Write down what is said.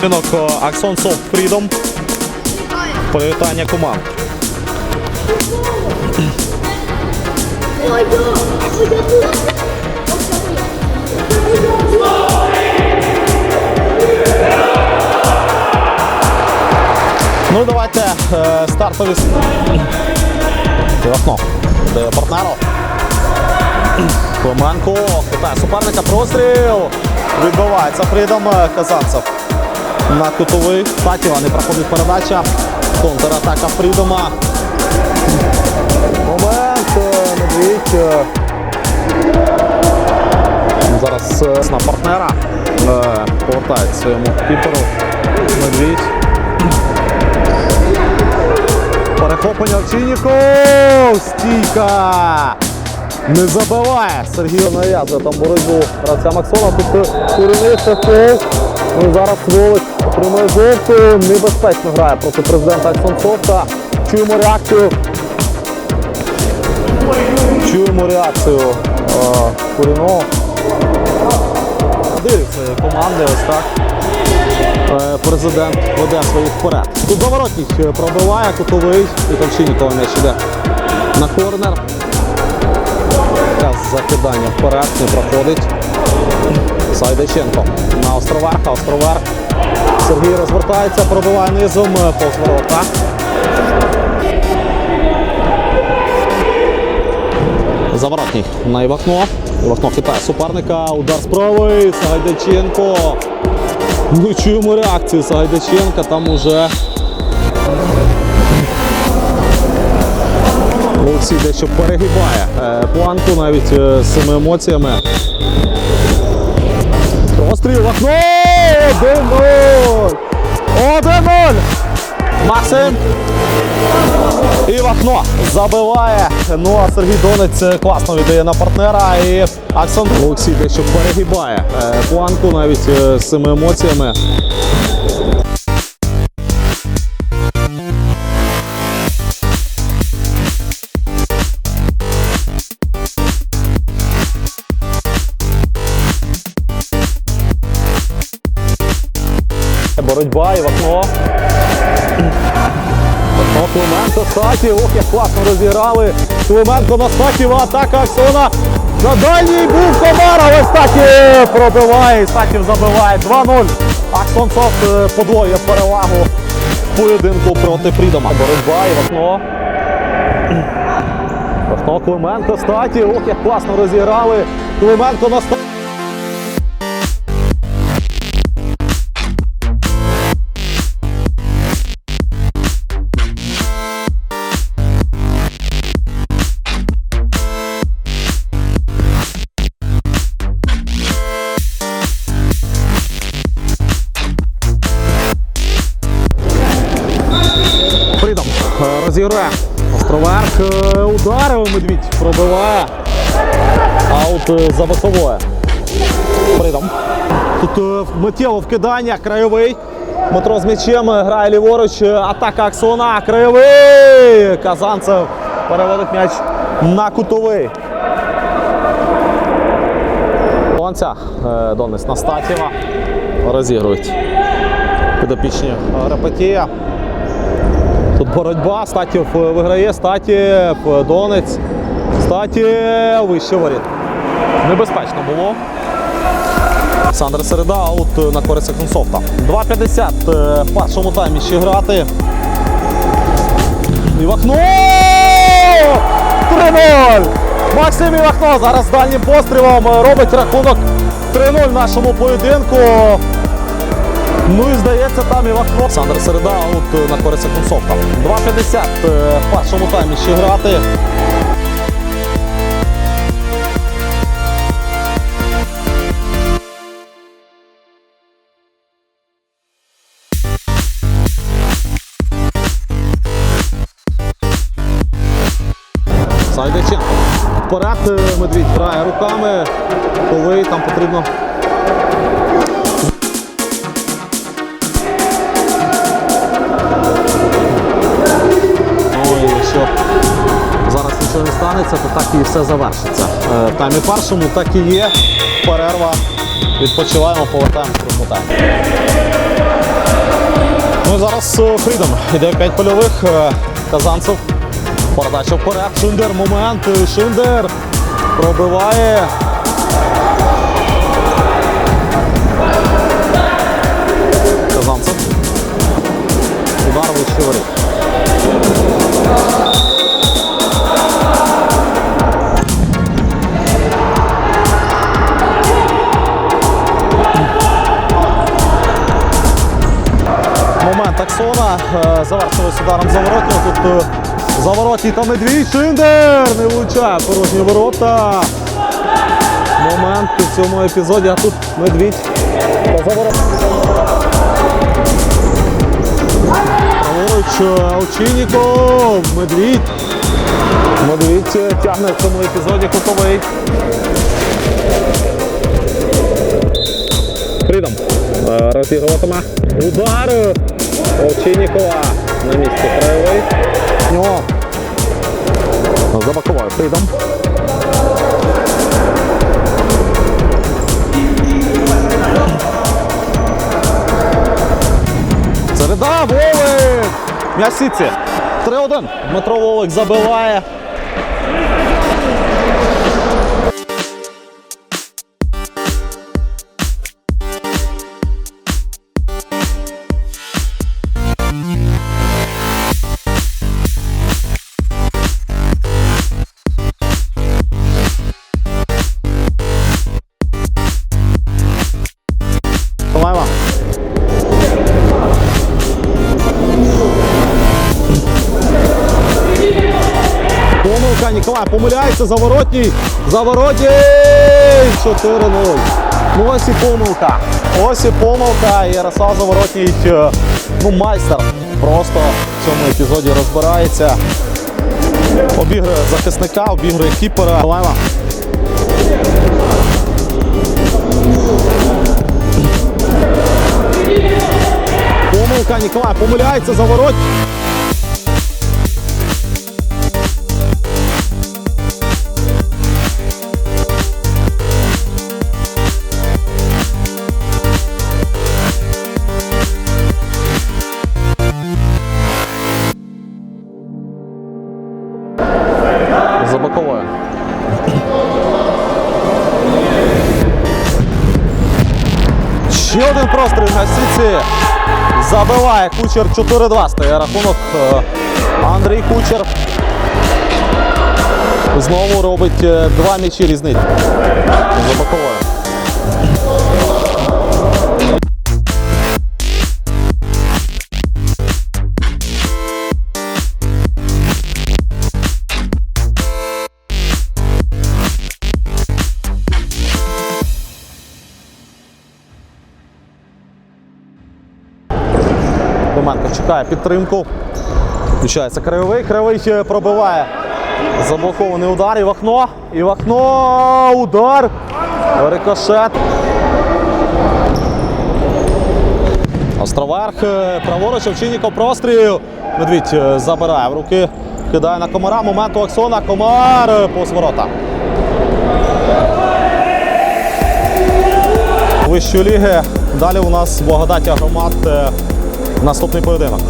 Поєдинок Аксон Софт Фрідом. Привітання команд. Ну, давайте е, стартові. Вікно. Партнеру. Клименко хитає суперника. Простріл. Відбувається Фрідом е, Казанцев. На кутовий. Татіва не проходить передача. Контратака Фрідома. Момент. е, Медвідь. е, Зараз е, на партнера. Повертається своєму кіперу. Медвідь. Перехоплення Овчинніков! Стійка! Не забиває! Сергій нав'язує там боротьбу гравця Максона. Тут куриниця фол. Ну, зараз Волик отримує жовту. Небезпечно грає проти президента Аксонсофта. Чуємо реакцію. Чуємо реакцію е, Куріного. Дивиться команди ось так. Е, президент веде своїх вперед. Тут Заворотній е, пробиває кутовий, і там Чинікова м'яч іде на корнер. Закидання вперед не проходить. Сайдаченко на Островерха. Островерх. Сергій розвертається, пробиває низом е, повз ворота. Заворотній на Івахно. Івахно хитає суперника. Удар з правої. Сагайдаченко. Ну, чуємо реакцію Сагайдаченка, там уже Олексій дещо перегибає е, планку навіть е, з цими емоціями. Простріл вахно! 1-0! 1-0! Максим! І Вахно забиває. Ну а Сергій Донець е, класно віддає на партнера. І Аксон Олексій дещо перегибає е, планку навіть е, з цими емоціями. Боротьба і вахно. О, Клименко Статів, ох, як класно розіграли. Клименко на Статіва, атака Аксона. На дальній був Комара, але Статів пробиває, Статів забиває 2-0. Аксон Софт подвоює перевагу в поєдинку проти Фрідома. Боротьба і вахно. Вахно Клименко Статів, ох, як класно розіграли. Клименко на Статів. Фрідом е, розігрує. Островерх е, ударив медвідь, пробиває. Аут е, за боковое. Фрідом. Тут е, миттєво вкидання, краєвий. Дмитро з м'ячем грає ліворуч. Атака Аксона. Краєвий. Казанцев переводить м'яч на кутовий. Донця. Донець Настатєва. Розігрують. Підопічні Репетія. Тут боротьба, Статів е, виграє, Статів, е, Донець. Статів, вище воріт. Небезпечно було. Олександр Середа, аут на користь Консофта. 2.50 е, в першому таймі ще грати. Івахно! 3-0! Максим Івахно зараз дальнім пострілом робить рахунок 3-0 в нашому поєдинку. Ну і здається, там Івахно. Олександр Середа, аут е, на користь Консофта. 2.50 е, в першому таймі ще грати. Сайдаченко. Вперед е, медвідь грає руками. Ковий там потрібно станеться, то так і все завершиться. Там і першому так і є. Перерва Відпочиваємо, повертаємо в. Ну і зараз е, Фрідом. Іде 5 польових. е, Казанцев. Передача вперед. Шиндер. Момент. е, Шиндер. Пробиває. Момент Аксона. е, Завершилось ударом заворотнього. Тут е, заворотній та медвідь. Шиндер не влучає порожні ворота. Момент у цьому епізоді, а тут медвідь. Та. Праворуч е, Овчинніков. Медвідь. Медвідь е, тягне в цьому епізоді кутовий. Фрідом е, розігруватиме. Удар Овчиннікова на місці краєвий. Нього. За боковою Фрідом. Середа, Вовик! М'ясіці. 3-1. Дмитро Вовик забиває. Помилка помиляється, заворотній. Заворотній! 4-0. Ну ось і помилка. Ось і помилка. Ярослав Заворотній, е, ну майстер. Просто в цьому епізоді розбирається. Обігрує захисника, обігрує кіпера. Лайва. Помилка Ніколай помиляється, заворот. Забиває Кучер 4-2. Стає рахунок е, Андрій Кучер. Знову робить е, два м'ячі різниці. За боковою. Чекає підтримку. Включається краєвий. Краєвий е, пробиває заблокований удар. І в окно. І в окно. Удар. Рикошет. Островерх. е, Праворуч Овчинніков простріл. Медвідь е, забирає в руки. Кидає на комара. Момент у Аксона. Комар повз ворота. Вищої ліги. Далі у нас благодаті громад. Наступний поєдинок.